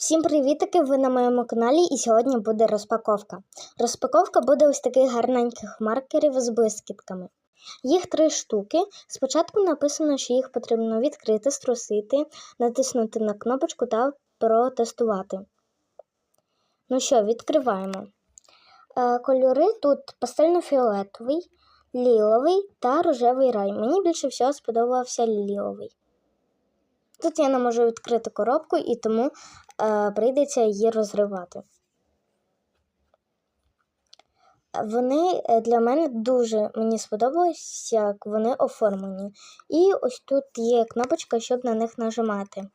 Всім привітики! Ви на моєму каналі і сьогодні буде розпаковка. Розпаковка буде ось таких гарненьких маркерів з блискітками. Їх три штуки. Спочатку написано, що їх потрібно відкрити, струсити, натиснути на кнопочку та протестувати. Ну що, відкриваємо. Е, кольори тут пастельно-фіолетовий, ліловий та рожевий рай. Мені більше всього сподобався ліловий. Тут я не можу відкрити коробку і тому е, прийдеться її розривати. Вони е, для мене дуже мені сподобалось, як вони оформлені. І ось тут є кнопочка, щоб на них нажимати.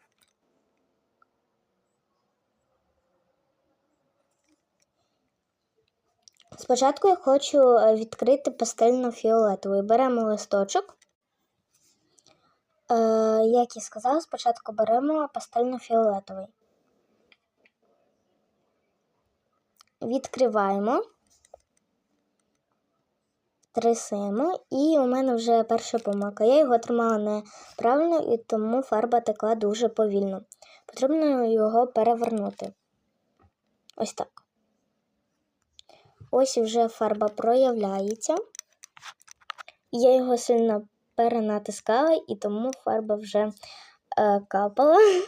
Спочатку я хочу е, відкрити пастельно-фіолетовий. Беремо листочок. Е, як і сказав, спочатку беремо пастельно-фіолетовий. Відкриваємо, трясемо, і у мене вже перша помилка. Я його тримала неправильно, і тому фарба текла дуже повільно. Потрібно його перевернути. Ось так. Ось вже фарба проявляється. Я його сильно перенатискала, і тому фарба вже е, капала.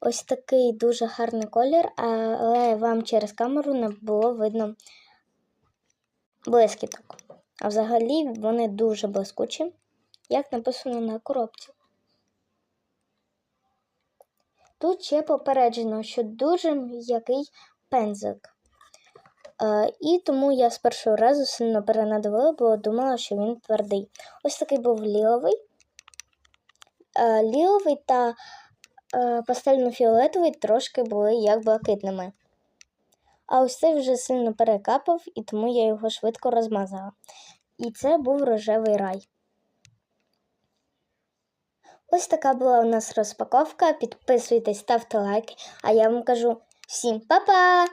Ось такий дуже гарний колір, але вам через камеру не було видно блискіток. А взагалі вони дуже блискучі, як написано на коробці. Тут ще попереджено, що дуже м'який пензик. Е, і тому я з першого разу сильно перенадавила, бо думала, що він твердий. Ось такий був ліловий. Е, ліловий та е, пастельно-фіолетовий трошки були як блакитними. А ось цей вже сильно перекапав, і тому я його швидко розмазала. І це був рожевий рай. Ось така була у нас розпаковка. Підписуйтесь, ставте лайки, а я вам кажу всім па-па!